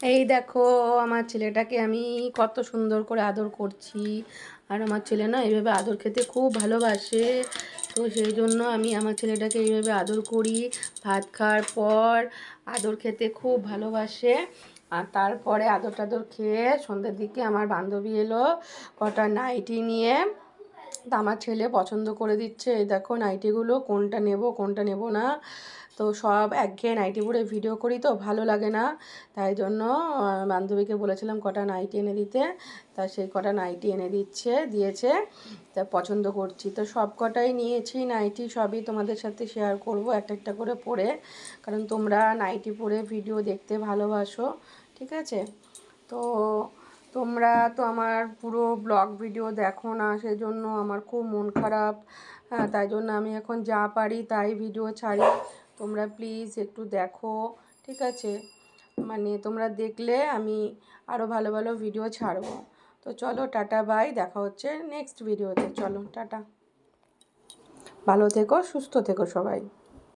এই দেখো, আমার ছেলেটাকে আমি কত সুন্দর করে আদর করছি। আর আমার ছেলে না এইভাবে আদর খেতে খুব ভালোবাসে। তো সেই জন্য আমি আমার ছেলেটাকে এইভাবে আদর করি। ভাত খাওয়ার পর আদর খেতে খুব ভালোবাসে। আর তারপরে আদর টাদর খেয়ে সন্ধ্যের দিকে আমার বান্ধবী এলো কটা নাইটি নিয়ে। তা আমার ছেলে পছন্দ করে দিচ্ছে, এই দেখো নাইটিগুলো, কোনটা নেব কোনটা নেব না। তো সব একঘেয়ে নাইটি পরে ভিডিও করি তো, ভালো লাগে না। তাই জন্য বান্ধবীকে বলেছিলাম কটা নাইটি এনে দিতে। তা সেই কটা নাইটি এনে দিচ্ছে, দিয়েছে, তা পছন্দ করছি। তো সব কটাই নিয়েছি নাইটি, সবই তোমাদের সাথে শেয়ার করব একটা একটা করে পরে। কারণ তোমরা নাইটি পরে ভিডিও দেখতে ভালোবাসো, ঠিক আছে? তো তোমরা তো আমার পুরো ব্লগ ভিডিও দেখো না সেই জন্য আমার খুব মন খারাপ। হ্যাঁ তাই জন্য আমি এখন যা পারি তাই ভিডিও ছাড়ি। তোমরা প্লিজ একটু দেখো, ঠিক আছে? মানে তোমরা দেখলে আমি আরও ভালো ভালো ভিডিও ছাড়বো। তো চলো, টাটা বাই দেখা হচ্ছে নেক্সট ভিডিওতে চলো, টাটা। ভালো থেকো, সুস্থ থেকো সবাই।